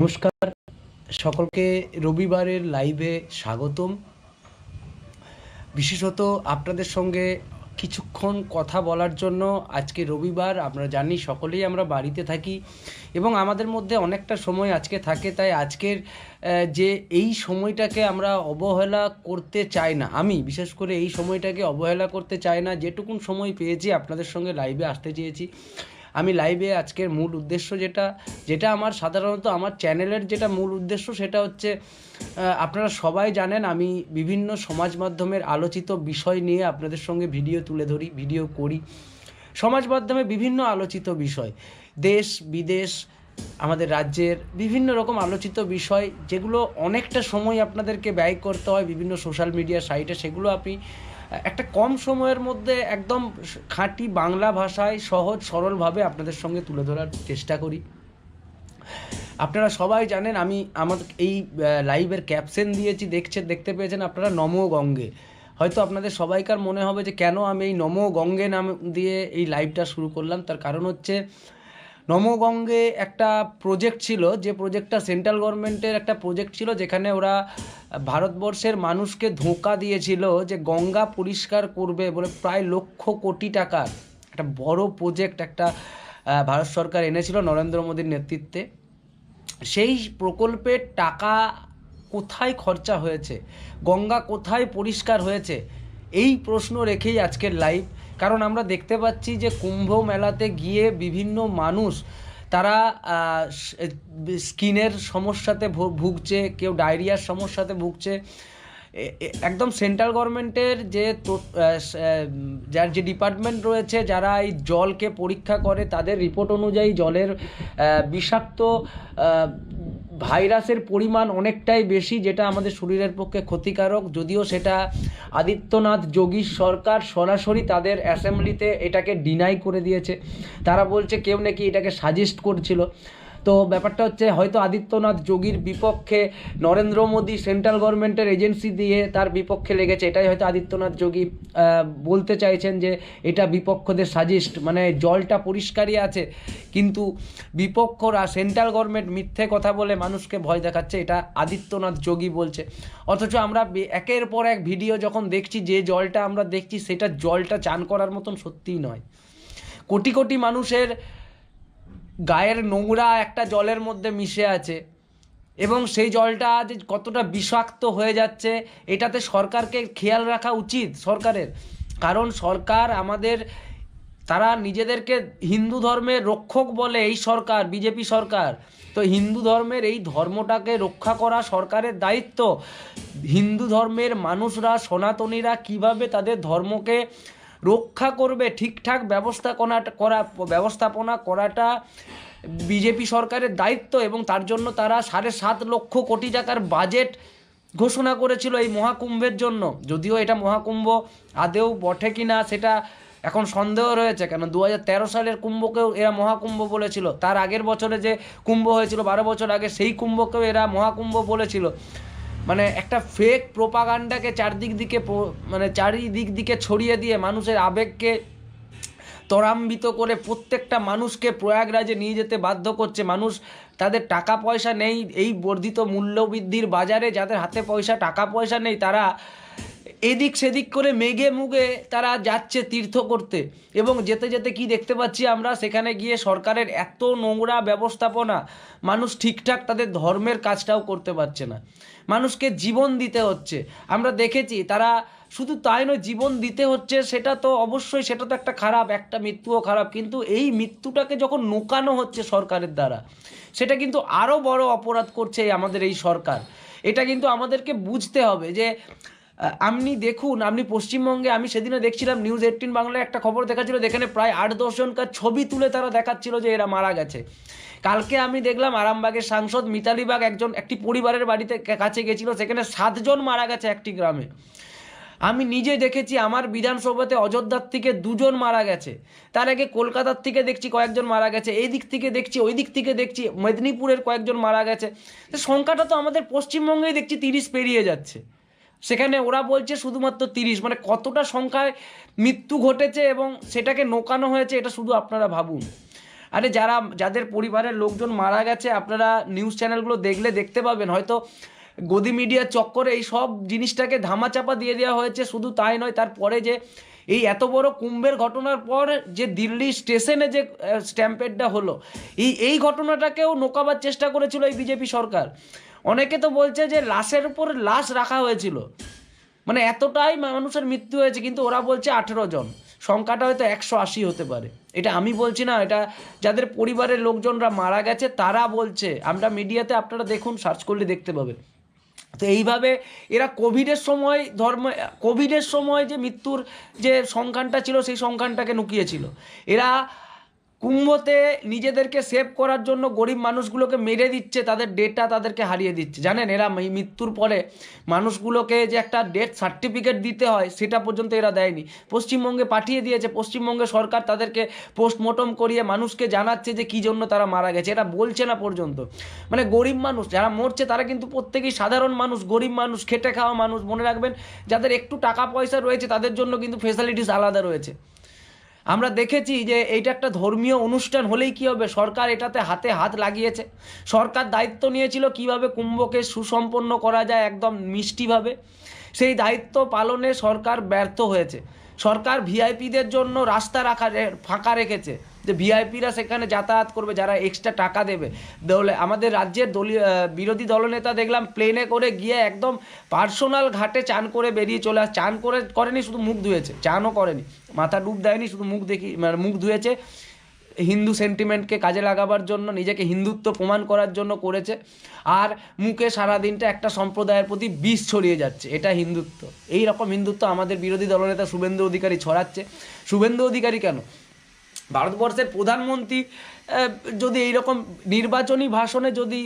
নমস্কার। সকলকে রবিবারের লাইভে স্বাগতম। বিশেষত আপনাদের সঙ্গে কিছুক্ষণ কথা বলার জন্য আজকে রবিবার আমরা জানি সকলেই আমরা বাড়িতে থাকি এবং আমাদের মধ্যে অনেকটা সময় আজকে থাকে, তাই আজকের যে এই সময়টাকে আমরা অবহেলা করতে চাই না, আমি বিশেষ করে এই সময়টাকে অবহেলা করতে চাই না, যেটুকুন সময় পেয়েছি আপনাদের সঙ্গে লাইভে আসতে চেয়েছি। আমি লাইভে আজকের মূল উদ্দেশ্য যেটা যেটা আমার সাধারণত আমার চ্যানেলের যেটা মূল উদ্দেশ্য সেটা হচ্ছে আপনারা সবাই জানেন আমি বিভিন্ন সমাজ মাধ্যমের আলোচিত বিষয় নিয়ে আপনাদের সঙ্গে ভিডিও তুলে ধরি ভিডিও করি। সমাজ মাধ্যমে বিভিন্ন আলোচিত বিষয়, দেশ, বিদেশ, আমাদের রাজ্যের বিভিন্ন রকম আলোচিত বিষয়, যেগুলো অনেকটা সময় আপনাদেরকে ব্যয় করতে হয় বিভিন্ন সোশ্যাল মিডিয়া সাইটে সেগুলো আপনি একটা কম সময়ের মধ্যে একদম খাঁটি বাংলা ভাষায় সহজ, সরলভাবে আপনাদের সঙ্গে তুলে ধরার চেষ্টা করি। আপনারা সবাই জানেন, আমি আমার এই লাইভের ক্যাপশন দিয়েছি, দেখছে, দেখতে পেয়েছেন আপনারা নমো গঙ্গে। হয়তো আপনাদের সবাইকার মনে হবে যে কেন আমি এই নমো গঙ্গে নাম দিয়ে এই লাইভটা শুরু করলাম, তার কারণ হচ্ছে নমো গঙ্গে একটা প্রজেক্ট ছিল, যে প্রজেক্টটা সেন্ট্রাল গভর্নমেন্টের একটা প্রজেক্ট ছিল, যেখানে ওরা ভারতবর্ষের মানুষকে ধোঁকা দিয়েছিল যে গঙ্গা পরিষ্কার করবে বলে প্রায় লক্ষ কোটি টাকার একটা বড় প্রজেক্ট একটা ভারত সরকার এনেছিল নরেন্দ্র মোদীর নেতৃত্বে। সেই প্রকল্পের টাকা কোথায় খরচা হয়েছে? গঙ্গা কোথায় পরিষ্কার হয়েছে? এই প্রশ্ন রেখেই আজকের লাইভ কারণ আমরা দেখতে পাচ্ছি যে কুম্ভ মেলাতে গিয়ে বিভিন্ন মানুষ, তারা স্কিনের সমস্যাতে ভুগছে, কেউ ডায়রিয়ার সমস্যাতে ভুগছে। একদম সেন্ট্রাল গভর্নমেন্টের যে যার যে ডিপার্টমেন্ট রয়েছে, যারা এই জলকে পরীক্ষা করে, তাদের রিপোর্ট অনুযায়ী জলের বিষাক্ত ভাইরাসের পরিমাণ অনেকটাই বেশি যেটা আমাদের শরীরের পক্ষে ক্ষতিকারক, যদিও সেটা আদিত্যনাথ যোগী সরকার সরাসরি তাদের অ্যাসেম্বলিতে এটাকে ডিনাই করে দিয়েছে। তারা বলছে কেউ নাকি এটাকে সাজেস্ট করছিল। তো ব্যাপারটা হচ্ছে হয়তো আদিত্যনাথ যোগীর বিপক্ষে নরেন্দ্র মোদী সেন্ট্রাল গভর্নমেন্টের এজেন্সি দিয়ে তার বিপক্ষে লেগেছে, এটাই হয়তো আদিত্যনাথ যোগী বলতে চাইছেন যে এটা বিপক্ষদের সাজেস্ট মানে জলটা পরিষ্কারই আছে। কিন্তু বিপক্ষরা সেন্ট্রাল গভর্নমেন্ট মিথ্যে কথা বলে মানুষকে ভয় দেখাচ্ছে, এটা আদিত্যনাথ যোগী বলছে। অথচ আমরা একের পর এক ভিডিও যখন দেখছি যে জলটা আমরা দেখছি, সেটা জলটা চান করার মতন সত্যিই নয়। কোটি কোটি মানুষের গায়ের নোংরা একটা জলের মধ্যে মিশে আছে। এবং সেই জলটা যে কতটা বিষাক্ত হয়ে যাচ্ছে, এটাতে সরকারকে খেয়াল রাখা উচিত সরকারের। কারণ সরকার আমাদের, তারা নিজেদেরকে হিন্দু ধর্মের রক্ষক বলে এই সরকার, বিজেপি সরকার। তো হিন্দু ধর্মের এই ধর্মটাকে রক্ষা করা সরকারের দায়িত্ব। হিন্দু ধর্মের মানুষরা, সনাতনীরা কীভাবে তাদের ধর্মকে রক্ষা করবে, ঠিকঠাক ব্যবস্থাপনা করা, ব্যবস্থাপনা করাটা বিজেপি সরকারের দায়িত্ব এবং তার জন্য তারা সাড়ে সাত লক্ষ কোটি টাকার বাজেট ঘোষণা করেছিল এই মহাকুম্ভের জন্য। যদিও এটা মহাকুম্ভ আদেও বটে কি না সেটা এখন সন্দেহ রয়েছে কেন দু সালের কুম্ভকেও এরা মহাকুম্ভ বলেছিল। তার আগের বছরে যে কুম্ভ হয়েছিল, বারো বছর আগে সেই কুম্ভকেও এরা মহাকুম্ভ বলেছিল। মানে একটা ফেক প্রোপাগান্ডাকে চারদিক দিকে মানে চারিদিক দিকে ছড়িয়ে দিয়ে মানুষের আবেগকে ত্বরান্বিত করে প্রত্যেকটা মানুষকে প্রয়াগরাজে নিয়ে যেতে বাধ্য করছে। মানুষ তাদের টাকা পয়সা নেই, এই বর্ধিত মূল্যবৃদ্ধির বাজারে যাদের হাতে পয়সা, টাকা পয়সা নেই, তারা এদিক সেদিক করে মেঘে মুগে তারা যাচ্ছে তীর্থ করতে। এবং যেতে যেতে কি দেখতে পাচ্ছি আমরা? সেখানে গিয়ে সরকারের এত নোংরা ব্যবস্থাপনা, মানুষ ঠিকঠাক তাদের ধর্মের কাজটাও করতে পারছে না। মানুষকে জীবন দিতে হচ্ছে। আমরা দেখেছি তারা শুধু তাই নয়, জীবন দিতে হচ্ছে, সেটা তো অবশ্যই, সেটা তো একটা খারাপ, একটা মৃত্যুও খারাপ। কিন্তু এই মৃত্যুটাকে যখন নোকানো হচ্ছে সরকারের দ্বারা, সেটা কিন্তু আরও বড় অপরাধ করছে আমাদের এই সরকার। এটা কিন্তু আমাদেরকে বুঝতে হবে যে আপনি দেখুন, আপনি পশ্চিমবঙ্গে, আমি সেদিনে দেখছিলাম নিউজ এইটিন বাংলায় একটা খবর দেখাচ্ছিল, যেখানে প্রায় আট দশজনকার ছবি তুলে তারা দেখাচ্ছিল যে এরা মারা গেছে। কালকে আমি দেখলাম আরামবাগের সাংসদ মিতালি বাগ একজন, একটি পরিবারের বাড়িতে কাছে গেছিল, সেখানে সাতজন মারা গেছে একটি গ্রামে। আমি নিজে দেখেছি, আমার বিধানসভাতে অযোধ্যার থেকে দুজন মারা গেছে। তার আগে কলকাতার থেকে দেখছি কয়েকজন মারা গেছে, এই দিক থেকে দেখছি, ওই দিক থেকে দেখছি, মেদিনীপুরের কয়েকজন মারা গেছে। সংখ্যাটা তো আমাদের পশ্চিমবঙ্গেই দেখছি, তিরিশ পেরিয়ে যাচ্ছে। সেখানে ওরা বলছে শুধুমাত্র তিরিশ মানে কতটা সংখ্যায় মৃত্যু ঘটেছে এবং সেটাকে নোকানো হয়েছে এটা শুধু আপনারা ভাবুন। আরে যারা, যাদের পরিবারের লোকজন মারা গেছে, আপনারা নিউজ চ্যানেলগুলো দেখলে দেখতে পাবেন। হয়তো গদি মিডিয়ার চক্করে এই সব জিনিসটাকে ধামাচাপা দিয়ে দেওয়া হয়েছে, শুধু তাই নয়, তারপরে যে এই এত বড় কুম্ভের ঘটনার পর যে দিল্লি স্টেশনে যে স্ট্যাম্পেডটা হলো, এই এই ঘটনাটাকেও নোকাবার চেষ্টা করেছিল এই বিজেপি সরকার। অনেকে তো বলছে যে লাশের উপর লাশ রাখা হয়েছিল। মানে এতটাই মানুষের মৃত্যু হয়েছে, কিন্তু ওরা বলছে আঠেরো জন। সংখ্যাটা হয়তো একশো আশি হতে পারে। এটা আমি বলছি না, এটা যাদের পরিবারের লোকজনরা মারা গেছে, তারা বলছে। আমরা মিডিয়াতে আপনারা দেখুন, সার্চ করলে দেখতে পাবেন। তো এইভাবে এরা কোভিডের সময় ধর্ম, কোভিডের সময় যে মৃত্যুর যে সংখ্যানটা ছিল, সেই সংখ্যানটাকে লুকিয়েছিল এরা কুম্ভতে নিজেদেরকে সেভ করার জন্য গরিব মানুষগুলোকে মেরে দিচ্ছে, তাদের ডেটা তাদেরকে হারিয়ে দিচ্ছে। জানেন, এরা মৃত্যুর পরে মানুষগুলোকে যে একটা ডেথ সার্টিফিকেট দিতে হয়, সেটা পর্যন্ত এরা দেয়নি। পশ্চিমবঙ্গে পাঠিয়ে দিয়েছে, পশ্চিমবঙ্গে সরকার তাদেরকে পোস্টমর্টম করিয়ে মানুষকে জানাচ্ছে যে কী জন্য তারা মারা গেছে। এটা বলছে না পর্যন্ত। মানে গরিব মানুষ, যারা মরছে, তারা কিন্তু প্রত্যেকেই সাধারণ মানুষ, গরিব মানুষ, খেটে খাওয়া মানুষ। মনে রাখবেন, যাদের একটু টাকা পয়সা রয়েছে, তাদের জন্য কিন্তু ফেসিলিটিস আলাদা রয়েছে। আমরা দেখেছি যে এইটা একটা ধর্মীয় অনুষ্ঠান হলেই কি হবে? সরকার এটাতে হাতে হাত লাগিয়েছে। সরকার দায়িত্ব নিয়েছিল কীভাবে কুম্ভকে সুসম্পন্ন করা যায় একদম মিষ্টিভাবে। সেই দায়িত্ব পালনে সরকার ব্যর্থ হয়েছে। সরকার ভিআইপিদের জন্য রাস্তা রাখা ফাঁকা রেখেছে যে ভিআইপিরা সেখানে যাতায়াত করবে, যারা এক্সট্রা টাকা দেবে। দলে আমাদের রাজ্যের দলীয় বিরোধী দলনেতা দেখলাম প্লেনে করে গিয়ে একদম পার্সোনাল ঘাটে চান করে বেরিয়ে চলে আস, চান করে করেনি, শুধু মুখ ধুয়েছে, চানও করেনি। মাথা ডুব দেয়নি, শুধু মুখ দেখি মানে মুখ ধুয়েছে। হিন্দু সেন্টিমেন্টকে কাজে লাগাবার জন্য, নিজেকে হিন্দুত্ব প্রমাণ করার জন্য করেছে। আর মুখে সারাদিনটা একটা সম্প্রদায়ের প্রতি বিষ ছড়িয়ে যাচ্ছে, এটা হিন্দুত্ব। এই রকম হিন্দুত্ব আমাদের বিরোধী দলনেতা শুভেন্দু অধিকারী ছড়াচ্ছে। শুভেন্দু অধিকারী কেন? ভারতবর্ষের প্রধানমন্ত্রী যদি এইরকম নির্বাচনী ভাষণে যদি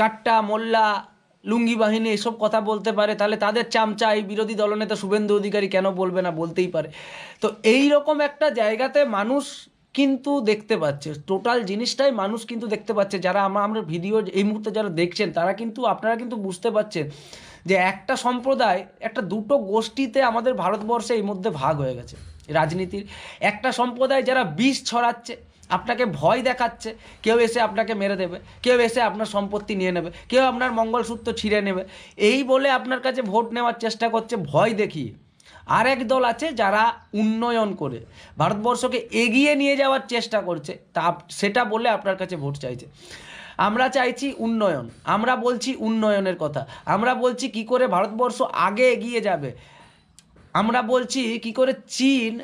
কাট্টা, মোল্লা, লুঙ্গি বাহিনী এসব কথা বলতে পারে, তাহলে তাদের চামচা এই বিরোধী দলনেতা শুভেন্দু অধিকারী কেন বলবে না? বলতেই পারে। তো এই রকম একটা জায়গাতে মানুষ কিন্তু দেখতে পাচ্ছে। টোটাল জিনিসটাই মানুষ কিন্তু দেখতে পাচ্ছে। যারা আমরা আমরা ভিডিও এই মুহূর্তে যারা দেখছেন, তারা কিন্তু, আপনারা কিন্তু বুঝতে পারছেন যে একটা সম্প্রদায়, একটা দুটো গোষ্ঠীতে আমাদের ভারতবর্ষে এই মধ্যে ভাগ হয়ে গেছে। রাজনীতির একটা সম্প্রদায় যারা বিষ ছড়াচ্ছে, আপনাকে ভয় দেখাচ্ছে, কেউ এসে আপনাকে মেরে দেবে, কেউ এসে আপনার সম্পত্তি নিয়ে নেবে, কেউ আপনার মঙ্গলসূত্র ছিঁড়ে নেবে। এই বলে আপনার কাছে ভোট নেওয়ার চেষ্টা করছে, ভয় দেখিয়ে। আর এক দল আছে যারা উন্নয়ন করে। ভারতবর্ষকে এগিয়ে নিয়ে যাওয়ার চেষ্টা করছে, তা সেটা বলে আপনার কাছে ভোট চাইছে। আমরা চাইছি উন্নয়ন, আমরা বলছি উন্নয়নের কথা, আমরা বলছি কি করে ভারতবর্ষ আগে এগিয়ে যাবে। আমরা বলছি কি করে চীন,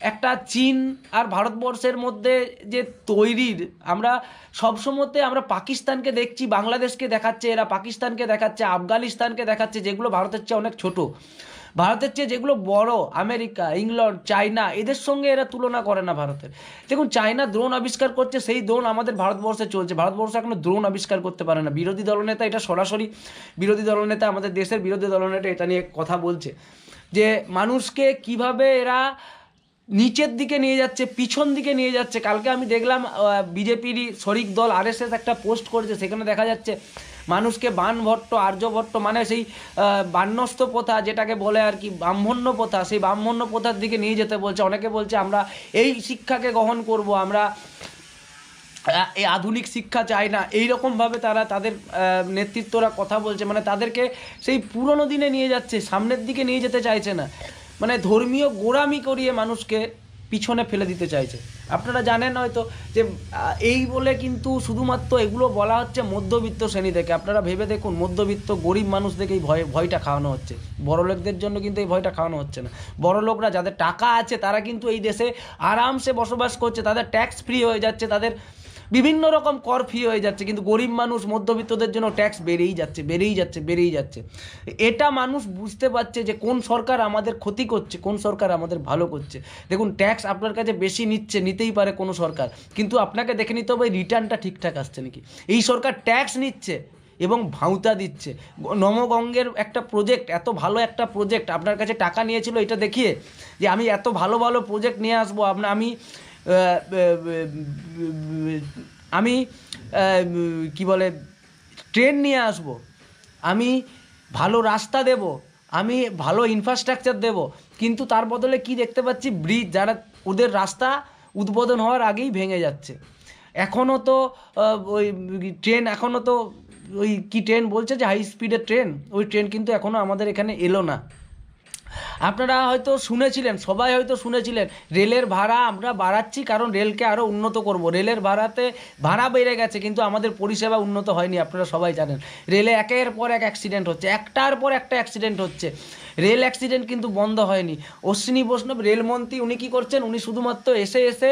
একটা চীন আর ভারতবর্ষের মধ্যে যে তৈরির, আমরা সবসময়তে আমরা পাকিস্তানকে দেখছি, বাংলাদেশকে দেখাচ্ছে, এরা পাকিস্তানকে দেখাচ্ছে, আফগানিস্তানকে দেখাচ্ছে, যেগুলো ভারতের চেয়ে অনেক ছোট। ভারতের চেয়ে যেগুলো বড়, আমেরিকা ইংল্যান্ড চায়না, এদের সঙ্গে এরা তুলনা করে না ভারতের। দেখুন, চায়না দ্রোণ আবিষ্কার করছে, সেই দ্রোণ আমাদের ভারতবর্ষে চলছে। ভারতবর্ষ এখনও দ্রোণ আবিষ্কার করতে পারে না। বিরোধী দলনেতা এটা সরাসরি, বিরোধী দলনেতা আমাদের দেশের বিরোধী দলনেতা এটা নিয়ে কথা বলছে। যে মানুষকে কীভাবে এরা নিচের দিকে নিয়ে যাচ্ছে, পিছন দিকে নিয়ে যাচ্ছে। কালকে আমি দেখলাম বিজেপিরই শরিক দল, আরএসএস একটা পোস্ট করেছে, সেখানে দেখা যাচ্ছে মানুষকে বানভট্ট, আর্যভট্ট মানে সেই বান্যস্ত প্রথা যেটাকে বলে আর কি, ব্রাহ্মণ্য প্রথা। সেই ব্রাহ্মণ্য প্রথার দিকে নিয়ে যেতে বলছে। অনেকে বলছে আমরা এই শিক্ষাকে গ্রহণ করব, আমরা এই আধুনিক শিক্ষা চায় না। এই রকমভাবে তারা তাদের নেতৃত্বরা কথা বলছে। মানে তাদেরকে সেই পুরনো দিনে নিয়ে যাচ্ছে, সামনের দিকে নিয়ে যেতে চাইছে না। মানে ধর্মীয় গোড়ামি করিয়ে মানুষকে পিছনে ফেলে দিতে চাইছে। আপনারা জানেন হয়তো যে এই বলে কিন্তু শুধুমাত্র এগুলো বলা হচ্ছে মধ্যবিত্ত শ্রেণি থেকে। আপনারা ভেবে দেখুন, মধ্যবিত্ত গরিব মানুষদেরকে এই ভয়, ভয়টা খাওয়ানো হচ্ছে। বড়লোকদের জন্য কিন্তু এই ভয়টা খাওয়ানো হচ্ছে না। বড়লোকরা যাদের টাকা আছে, তারা কিন্তু এই দেশে আরামসে বসবাস করছে, তাদের ট্যাক্স ফ্রি হয়ে যাচ্ছে, তাদের বিভিন্ন রকম কর ফি হয়ে যাচ্ছে, কিন্তু গরিব মানুষ, মধ্যবিত্তদের জন্য ট্যাক্স বেড়েই যাচ্ছে বেড়েই যাচ্ছে বেড়েই যাচ্ছে। এটা মানুষ বুঝতে পারছে যে কোন সরকার আমাদের ক্ষতি করছে, কোন সরকার আমাদের ভালো করছে। দেখুন ট্যাক্স আপনার কাছে বেশি নিচ্ছে, নিতেই পারে কোনো সরকার। কিন্তু আপনাকে দেখে নিতে হবে রিটার্নটা ঠিকঠাক আসছে নাকি? এই সরকার ট্যাক্স নিচ্ছে এবং ভাউতা দিচ্ছে। নমগঙ্গের একটা প্রজেক্ট এত ভালো একটা প্রজেক্ট আপনার কাছে টাকা নিয়েছিল, এটা দেখিয়ে যে আমি এত ভালো ভালো প্রজেক্ট নিয়ে আসব আপনার আমি আমি কি বলে, ট্রেন নিয়ে আসব। আমি ভালো রাস্তা দেব, আমি ভালো ইনফ্রাস্ট্রাকচার দেব, কিন্তু তার বদলে কি দেখতে পাচ্ছি? ব্রিজ যারা ওদের রাস্তা উদ্বোধন হওয়ার আগেই ভেঙে যাচ্ছে। এখনও তো ওই ট্রেন এখনও তো, ওই কি ট্রেন বলছে যে হাই স্পিডের ট্রেন? ওই ট্রেন কিন্তু এখনও আমাদের এখানে এলো না। আপনারা হয়তো শুনেছিলেন, সবাই হয়তো শুনেছিলেন, রেলের ভাড়া আমরা বাড়াচ্ছি কারণ রেলকে আরও উন্নত করব। রেলের ভাড়াতে ভাড়া বেড়ে গেছে কিন্তু আমাদের পরিষেবা উন্নত হয়নি, আপনারা সবাই জানেন। রেলে একের পর এক অ্যাক্সিডেন্ট হচ্ছে, একটার পর একটা অ্যাক্সিডেন্ট হচ্ছে। রেল অ্যাক্সিডেন্ট কিন্তু বন্ধ হয়নি। অশ্বিনী বৈষ্ণব রেলমন্ত্রী, উনি কী করছেন? উনি শুধুমাত্র এসে এসে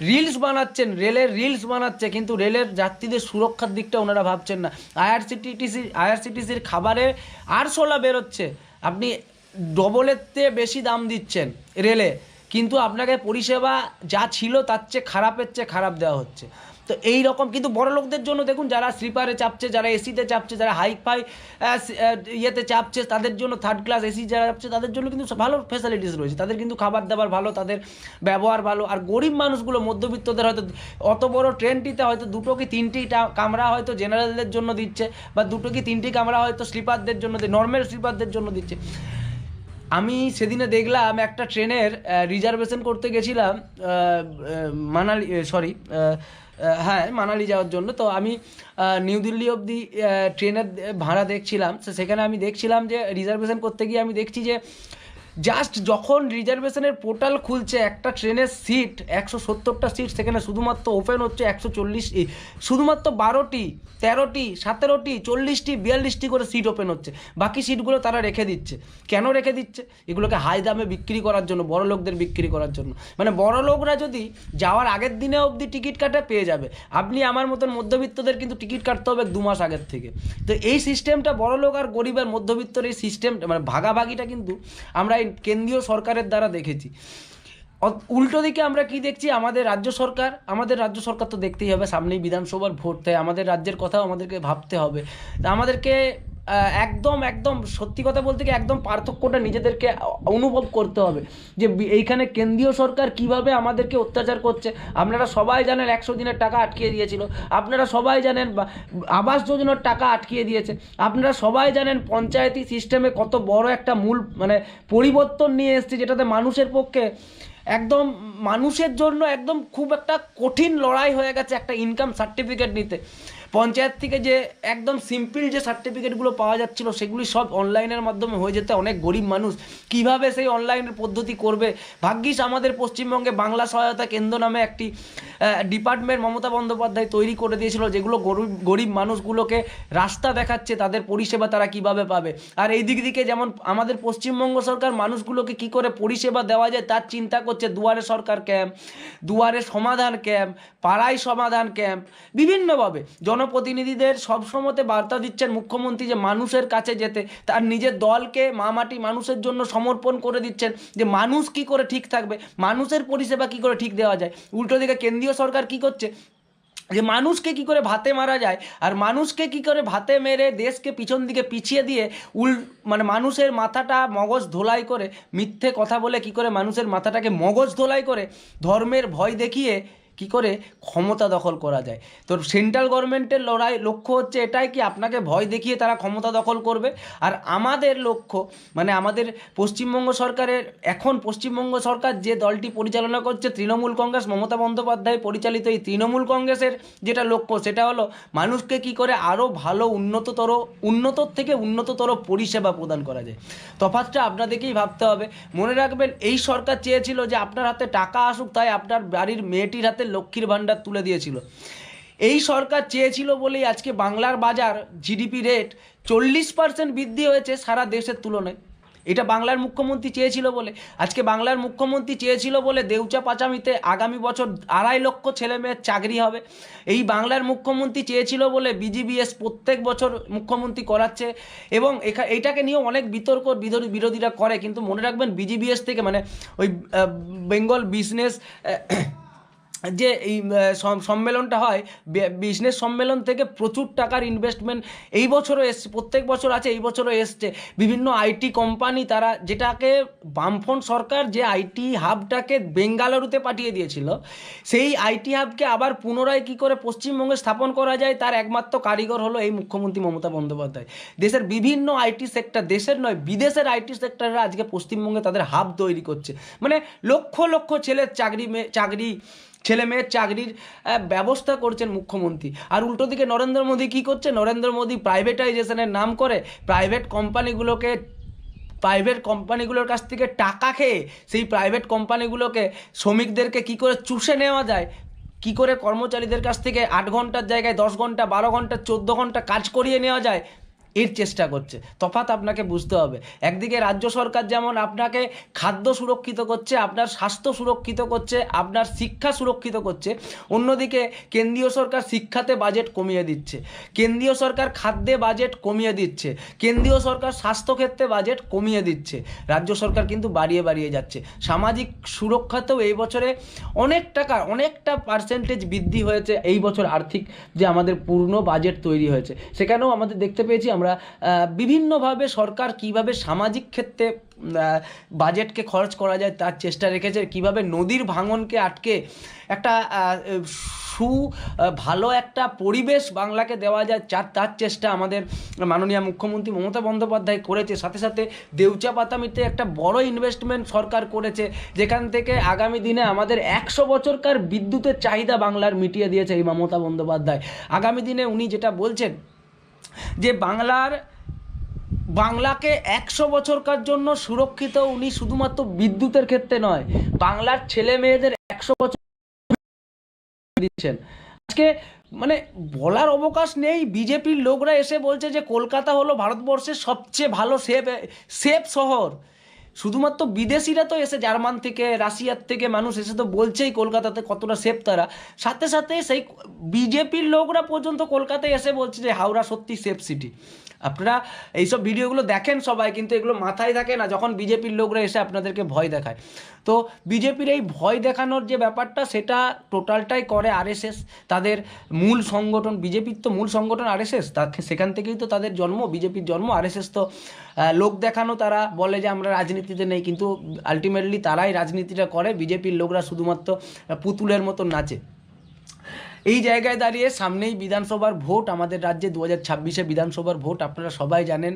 রিলস বানাচ্ছেন, রেলের রিলস বানাচ্ছে, কিন্তু রেলের যাত্রীদের সুরক্ষার দিকটা ওনারা ভাবছেন না। আইআরসিটিসি আইআরসিটিসির খাবারে আরশোলা বেরোচ্ছে। আপনি ডবলের চেয়ে বেশি দাম দিচ্ছেন রেলে। কিন্তু আপনাকে পরিষেবা যা ছিল তার চেয়ে খারাপের চেয়ে খারাপ দেওয়া হচ্ছে। তো এই রকম কিন্তু বড় লোকদের জন্য দেখুন, যারা স্লিপারে চাপছে, যারা এসিতে চাপছে, যারা হাই ফাই ইয়েতে চাপছে, তাদের জন্য থার্ড ক্লাস এসি যারা চাপছে, তাদের জন্য কিন্তু ভালো ফেসিলিটিস রয়েছে। তাদের কিন্তু খাবার দাবার ভালো, তাদের ব্যবহার ভালো। আর গরিব মানুষগুলো, মধ্যবিত্তদের হয়তো অত বড় ট্রেনটিতে হয়তো দুটো কি তিনটি কামরা হয়তো জেনারেলদের জন্য দিচ্ছে, বা দুটো কি তিনটি কামরা হয়তো স্লিপারদের জন্য নর্মাল স্লিপারদের জন্য দিচ্ছে। আমি সেদিনে দেখলাম একটা ট্রেনের রিজার্ভেশন করতে গেছিলাম মানালি সরি হ্যাঁ মানালি যাওয়ার জন্য। তো আমি নিউ দিল্লি অবধি ট্রেনের ভাড়া দেখছিলাম। সেখানে আমি দেখছিলাম যে রিজার্ভেশন করতে গিয়ে আমি দেখছি যে জাস্ট যখন রিজার্ভেশনের পোর্টাল খুলছে, একটা ট্রেনের সিট একশো সত্তরটা সিট সেখানে শুধুমাত্র ওপেন হচ্ছে একশো চল্লিশ শুধুমাত্র বারোটি, তেরোটি, সতেরোটি, চল্লিশটি, বিয়াল্লিশটি করে সিট ওপেন হচ্ছে। বাকি সিটগুলো তারা রেখে দিচ্ছে। কেন রেখে দিচ্ছে? এগুলোকে হাই দামে বিক্রি করার জন্য, বড় লোকদের বিক্রি করার জন্য। মানে বড় লোকরা যদি যাওয়ার আগের দিনে অবধি টিকিট কাটে পেয়ে যাবে, আপনি আমার মতন মধ্যবিত্তদের কিন্তু টিকিট কাটতে হবে দু মাস আগের থেকে। তো এই সিস্টেমটা বড় লোক আর গরিবের মধ্যবিত্তর এই সিস্টেমটা মানে ভাগাভাগিটা কিন্তু আমরা এই কেন্দ্রীয় সরকারের দ্বারা দেখেছি। উল্টো দিকে আমরা কি দেখছি? আমাদের রাজ্য সরকার, আমাদের রাজ্য সরকার তো দেখতেই হবে, সামনেই বিধানসভার ভোট, তাই আমাদের রাজ্যের কথাও আমাদেরকে ভাবতে হবে। আমাদেরকে একদম একদম, সত্যি কথা বলতে কি একদম পার্থক্যটা নিজেদেরকে অনুভব করতে হবে। যে এইখানে কেন্দ্রীয় সরকার কীভাবে আমাদেরকে অত্যাচার করছে? আপনারা সবাই জানেন একশো দিনের টাকা আটকিয়ে দিয়েছিল। আপনারা সবাই জানেন আবাস যোজনার টাকা আটকিয়ে দিয়েছে। আপনারা সবাই জানেন পঞ্চায়েতি সিস্টেমে কত বড় একটা মূল মানে পরিবর্তন নিয়ে এসছে যেটাতে মানুষের পক্ষে একদম, মানুষের জন্য একদম খুব একটা কঠিন লড়াই হয়ে গেছে একটা ইনকাম সার্টিফিকেট নিতে। পঞ্চায়েত থেকে যে একদম সিম্পল যে সার্টিফিকেটগুলো পাওয়া যাচ্ছিল, সেগুলি সব অনলাইনের মাধ্যমে হয়ে যেতে অনেক গরিব মানুষ। কীভাবে সেই অনলাইনের পদ্ধতি করবে? ভাগ্যিস আমাদের পশ্চিমবঙ্গে বাংলা সহায়তা কেন্দ্র নামে একটি ডিপার্টমেন্ট মমতা বন্দ্যোপাধ্যায় তৈরি করে দিয়েছিল, যেগুলো গরিব গরিব মানুষগুলোকে রাস্তা দেখাচ্ছে, তাদের পরিষেবা তারা কীভাবে পাবে? আর এই দিক দিকে যেমন আমাদের পশ্চিমবঙ্গ সরকার মানুষগুলোকে কি করে পরিষেবা দেওয়া যায়, তার চিন্তা করছে দুয়ারে সরকার ক্যাম্প দুয়ারে সমাধান ক্যাম্প পাড়ায় সমাধান ক্যাম্প বিভিন্নভাবে। জনপ্রতিনিধিদের সবসময়তে বার্তা দিচ্ছেন মুখ্যমন্ত্রী যে মানুষের কাছে যেতে, তার নিজের দলকে মামাটি মানুষের জন্য সমর্পণ করে দিচ্ছেন যে মানুষ কি করে ঠিক থাকবে, মানুষের পরিষেবা কি করে ঠিক দেওয়া যায়। উল্টো দিকে কেন্দ্রীয় সরকার কি করছে? যে মানুষকে কি করে ভাতে মারা যায় আর মানুষকে কি করে ভাতে মেরে দেশকে পিছন দিকে পিছিয়ে দিয়ে উল মানে মানুষের মাথাটা মগজ ধোলাই করে, মিথ্যে কথা বলে কি করে মানুষের মাথাটাকে মগজ ধোলাই করে ধর্মের ভয় দেখিয়ে কি করে ক্ষমতা দখল করা যায়? তো সেন্ট্রাল গভর্নমেন্টের লড়াই, লক্ষ্য হচ্ছে এটাই কি আপনাকে ভয় দেখিয়ে তারা ক্ষমতা দখল করবে? আর আমাদের লক্ষ্য মানে আমাদের পশ্চিমবঙ্গ সরকারের, এখন পশ্চিমবঙ্গ সরকার যে দলটি পরিচালনা করছে, তৃণমূল কংগ্রেস, মমতা বন্দ্যোপাধ্যায় পরিচালিত এই তৃণমূল কংগ্রেসের যেটা লক্ষ্য, সেটা হলো মানুষকে কি করে আরও ভালো উন্নততর, উন্নতর থেকে উন্নততর পরিষেবা প্রদান করা যায়। তফাৎটা আপনাদেরকেই ভাবতে হবে। মনে রাখবেন, এই সরকার চেয়েছিল যে আপনার হাতে টাকা আসুক, তাই আপনার বাড়ির মেয়েটির হাতে লক্ষ্মীর ভাণ্ডার তুলে দিয়েছিল। এই সরকার চেয়েছিল বলেই আজকে বাংলার বাজার জিডিপি রেট চল্লিশ পার্সেন্ট বৃদ্ধি হয়েছে সারা দেশের তুলনায়। এটা বাংলার মুখ্যমন্ত্রী চেয়েছিল বলে। আজকে বাংলার মুখ্যমন্ত্রী চেয়েছিল বলে দেউচা পাচামিতে আগামী বছর আড়াই লক্ষ ছেলে মেয়ের চাকরি হবে। এই বাংলার মুখ্যমন্ত্রী চেয়েছিল বলে বিজিবিএস প্রত্যেক বছর মুখ্যমন্ত্রী করাচ্ছে এবং এখা, এইটাকে নিয়েও অনেক বিতর্ক বিরোধী- বিরোধীরা করে। কিন্তু মনে রাখবেন বিজিবিএস থেকে মানে ওই বেঙ্গল বিজনেস যে এই সম- সম্মেলনটা হয় বিজনেস সম্মেলন থেকে প্রচুর টাকার ইনভেস্টমেন্ট এই বছরও এসছে, প্রত্যেক বছর আছে, এই বছরও এসছে। বিভিন্ন আইটি কোম্পানি তারা যেটাকে বামফ্রন্ট সরকার যে আইটি হাবটাকে বেঙ্গালুরুতে পাঠিয়ে দিয়েছিল, সেই আইটি হাবকে আবার পুনরায় কি করে পশ্চিমবঙ্গে স্থাপন করা যায়, তার একমাত্র কারিগর হলো এই মুখ্যমন্ত্রী মমতা বন্দ্যোপাধ্যায়। দেশের বিভিন্ন আইটি সেক্টর দেশের নয়, বিদেশের আইটি সেক্টররা আজকে পশ্চিমবঙ্গে তাদের হাব তৈরি করছে। মানে লক্ষ লক্ষ ছেলের চাকরি চাকরি ছেলে মেয়ের চাকরির ব্যবস্থা করছেন মুখ্যমন্ত্রী। আর উল্টো দিকে নরেন্দ্র মোদী কী করছে? নরেন্দ্র মোদী প্রাইভেটাইজেশনের নাম করে প্রাইভেট কোম্পানিগুলোকে প্রাইভেট কোম্পানিগুলোর কাছ থেকে টাকা খেয়ে সেই প্রাইভেট কোম্পানিগুলোকে শ্রমিকদেরকে কি করে চুষে নেওয়া যায়? কি করে কর্মচারীদের কাছ থেকে আট ঘণ্টার জায়গায় দশ ঘণ্টা, বারো ঘণ্টা, চোদ্দ ঘণ্টা কাজ করিয়ে নেওয়া যায়? এর চেষ্টা করছে। তফাৎ আপনাকে বুঝতে হবে। একদিকে রাজ্য সরকার যেমন আপনাকে খাদ্য সুরক্ষিত করছে, আপনার স্বাস্থ্য সুরক্ষিত করছে, আপনার শিক্ষা সুরক্ষিত করছে, অন্যদিকে কেন্দ্রীয় সরকার শিক্ষাতে বাজেট কমিয়ে দিচ্ছে। কেন্দ্রীয় সরকার খাদ্যে বাজেট কমিয়ে দিচ্ছে। কেন্দ্রীয় সরকার স্বাস্থ্যক্ষেত্রে বাজেট কমিয়ে দিচ্ছে। রাজ্য সরকার কিন্তু বাড়িয়ে বাড়িয়ে যাচ্ছে। সামাজিক সুরক্ষাতেও এই বছরে অনেক টাকা, অনেকটা পার্সেন্টেজ বৃদ্ধি হয়েছে। এই বছর আর্থিক যে আমাদের পূর্ণ বাজেট তৈরি হয়েছে, সেখানেও আমাদের দেখতে পেয়েছি আমরা বিভিন্নভাবে সরকার কীভাবে সামাজিক ক্ষেত্রে বাজেটকে খরচ করা যায় তার চেষ্টা রেখেছে, কীভাবে নদীর ভাঙনকে আটকে একটা সু ভালো একটা পরিবেশ বাংলাকে দেওয়া যায় চার, তার চেষ্টা আমাদের মাননীয় মুখ্যমন্ত্রী মমতা বন্দ্যোপাধ্যায় করেছে। সাথে সাথে দেউচা পাতামিতে একটা বড় ইনভেস্টমেন্ট সরকার করেছে, যেখান থেকে আগামী দিনে আমাদের একশো বছরকার বিদ্যুতের চাহিদা বাংলার মিটিয়ে দিয়েছে এই মমতা বন্দ্যোপাধ্যায়। আগামী দিনে উনি যেটা বলছেন যে বাংলার, বাংলাকে একশো বছরকার জন্য সুরক্ষিত উনি শুধুমাত্র বিদ্যুতের ক্ষেত্রে নয়, বাংলার ছেলে মেয়েদের একশো বছর দিচ্ছেন। আজকে মানে বলার অবকাশ নেই, বিজেপির লোকরা এসে বলছে যে কলকাতা হলো ভারতবর্ষের সবচেয়ে ভালো সেফ সেফ শহর। শুধুমাত্র বিদেশিরা তো এসে জার্মান থেকে, রাশিয়ার থেকে মানুষ এসে তো বলছেই কলকাতাতে কতটা সেফ তারা। সাথে সাথে সেই বিজেপির লোকরা পর্যন্ত কলকাতায় এসে বলছে যে হাওড়া সত্যি সেফ সিটি আপনারা এইসব ভিডিওগুলো দেখেন সবাই, কিন্তু এগুলো মাথায় থাকে না যখন বিজেপির লোকরা এসে আপনাদেরকে ভয় দেখায়। তো বিজেপির এই ভয় দেখানোর যে ব্যাপারটা, সেটা টোটালটাই করে আরএসএস। তাদের মূল সংগঠন, বিজেপির তো মূল সংগঠন আরএসএস। সেখান থেকেই তো তাদের জন্ম, বিজেপির জন্ম। আরএসএস তো লোক দেখানো তারা বলে যে আমরা রাজনীতিতে নেই, কিন্তু আলটিমেটলি তারাই রাজনীতিটা করে। বিজেপির লোকরা শুধুমাত্র পুতুলের মতো নাচে। এই জায়গায় দাঁড়িয়ে সামনেই বিধানসভার ভোট, আমাদের রাজ্যে দু হাজার ছাব্বিশে বিধানসভার ভোট, আপনারা সবাই জানেন,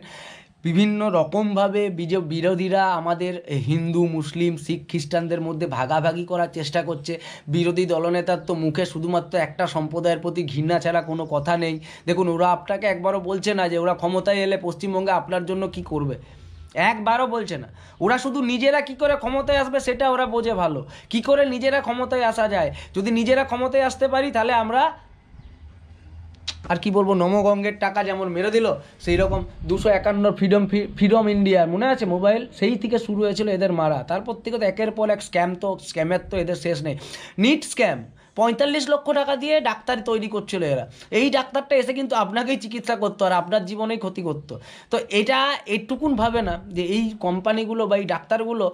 বিভিন্ন রকমভাবে বিজে, বিরোধীরা আমাদের হিন্দু, মুসলিম, শিখ, খ্রিস্টানদের মধ্যে ভাগাভাগি করার চেষ্টা করছে। বিরোধী দলনেতার তো মুখে শুধুমাত্র একটা সম্প্রদায়ের প্রতি ঘৃণা ছাড়া কোনো কথা নেই। দেখুন, ওরা আপনাকে একবারও বলছে না যে ওরা ক্ষমতায় এলে পশ্চিমবঙ্গে আপনার জন্য কি করবে। একবারও বলছে না। ওরা শুধু নিজেরা কি করে ক্ষমতায় আসবে সেটা ওরা বোঝে ভালো। কি করে নিজেরা ক্ষমতায় আসা যায়? যদি নিজেরা ক্ষমতায় আসতে পারি তাহলে আমরা আর কি বলব, নমগঙ্গের টাকা যেমন মেরে দিল সেই রকম দুশো একান্ন ফ্রিডম ফ্রিডম ইন্ডিয়া, মনে আছে মোবাইল? সেই থেকে শুরু হয়েছিল এদের মারা। তারপর থেকে তো একের পর এক স্ক্যাম তো স্ক্যামের তো এদের শেষ নেই। নিট স্ক্যাম পঁয়তাল্লিশ লক্ষ টাকা দিয়ে ডাক্তার তৈরি করছিল এরা। এই ডাক্তারটা এসে কিন্তু আপনাকেই চিকিৎসা করতো আর আপনার জীবনেই ক্ষতি করতো। তো এটা এটুকুন ভাবে না যে এই কোম্পানিগুলো বা এই ডাক্তারগুলো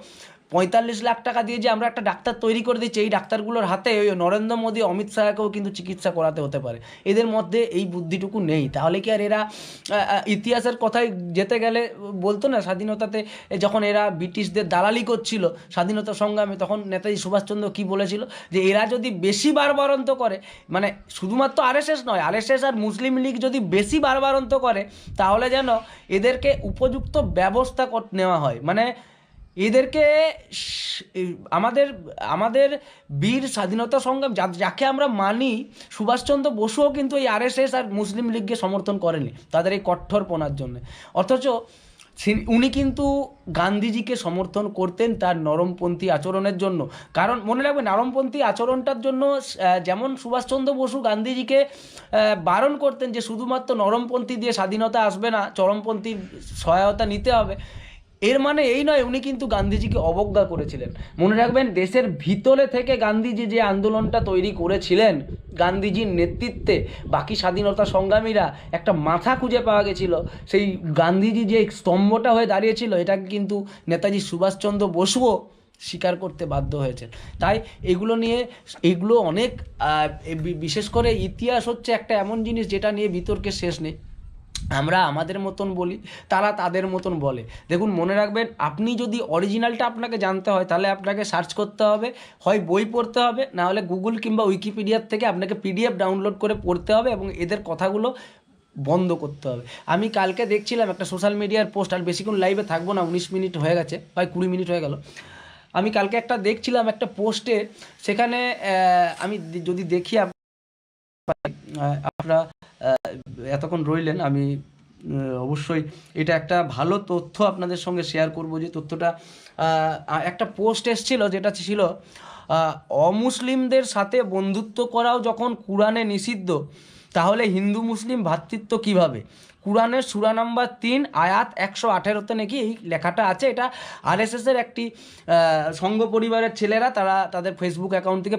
পঁয়তাল্লিশ লাখ টাকা দিয়ে যে আমরা একটা ডাক্তার তৈরি করে দিচ্ছি, এই ডাক্তারগুলোর হাতে ওই নরেন্দ্র মোদী, অমিত শাহকেও কিন্তু চিকিৎসা করাতে হতে পারে। এদের মধ্যে এই বুদ্ধিটুকু নেই। তাহলে কি আর এরা ইতিহাসের কথায় যেতে গেলে বলতো না, স্বাধীনতাতে যখন এরা ব্রিটিশদের দালালি করছিল স্বাধীনতা সংগ্রামে, তখন নেতাজি সুভাষচন্দ্র কি বলেছিল? যে এরা যদি বেশি বারবারন্ত করে মানে শুধুমাত্র আরএসএস নয়, আরএসএস আর মুসলিম লীগ যদি বেশি বারবারন্ত করে, তাহলে যেন এদেরকে উপযুক্ত ব্যবস্থা নেওয়া হয়। মানে এদেরকে আমাদের আমাদের বীর স্বাধীনতা সংগ্রাম যাকে আমরা মানি, সুভাষচন্দ্র বসুও কিন্তু এই আরএসএস আর মুসলিম লীগকে সমর্থন করেনি তাদের এই কঠোরপনার জন্য। অথচ উনি কিন্তু গান্ধীজিকে সমর্থন করতেন তার নরমপন্থী আচরণের জন্য। কারণ মনে রাখবেন, নরমপন্থী আচরণটার জন্য যেমন সুভাষচন্দ্র বসু গান্ধীজিকে বারণ করতেন যে শুধুমাত্র নরমপন্থী দিয়ে স্বাধীনতা আসবে না, চরমপন্থীর সহায়তা নিতে হবে। এর মানে এই নয়, উনি কিন্তু গান্ধীজিকে অবজ্ঞা করেছিলেন। মনে রাখবেন, দেশের ভিতরে থেকে গান্ধীজি যে আন্দোলনটা তৈরি করেছিলেন, গান্ধীজির নেতৃত্বে, বাকি স্বাধীনতা সংগ্রামীরা একটা মাথা খুঁজে পাওয়া গেছিল। সেই গান্ধীজি যে স্তম্ভটা হয়ে দাঁড়িয়েছিল, এটাকে কিন্তু নেতাজি সুভাষচন্দ্র বসুও স্বীকার করতে বাধ্য হয়েছেন। তাই এগুলো নিয়ে, এগুলো অনেক বিশেষ করে ইতিহাস হচ্ছে একটা এমন জিনিস যেটা নিয়ে বিতর্কের শেষ নেই। আমরা আমাদের মতন বলি, তারা তাদের মতন বলে। দেখুন, মনে রাখবেন, আপনি যদি অরিজিনালটা আপনাকে জানতে হয়, তাহলে আপনাকে সার্চ করতে হবে, হয় বই পড়তে হবে, না হলে গুগল কিংবা উইকিপিডিয়ার থেকে আপনাকে পিডিএফ ডাউনলোড করে পড়তে হবে এবং এদের কথাগুলো বন্ধ করতে হবে। আমি কালকে দেখছিলাম একটা সোশ্যাল মিডিয়ার পোস্ট আর বেশিক্ষণ লাইভে থাকব না, উনিশ মিনিট হয়ে গেছে, প্রায় কুড়ি মিনিট হয়ে গেল। আমি কালকে একটা দেখছিলাম একটা পোস্টে সেখানে আমি যদি দেখি আপ- আপনারা এতক্ষণ রইলেন, আমি অবশ্যই এটা একটা ভালো তথ্য আপনাদের সঙ্গে শেয়ার করব যে তথ্যটা একটা পোস্ট এসছিল যেটা ছিল অমুসলিমদের সাথে বন্ধুত্ব করাও যখন কোরআনে নিষিদ্ধ, তাহলে হিন্দু মুসলিম ভ্রাতৃত্ব কীভাবে? কোরআনের সুরা নাম্বার তিন, আয়াত একশো আঠেরোতে নাকি এই লেখাটা আছে, এটা আরএসএসের একটি সংঘ পরিবারের ছেলেরা তারা তাদের ফেসবুক অ্যাকাউন্ট থেকে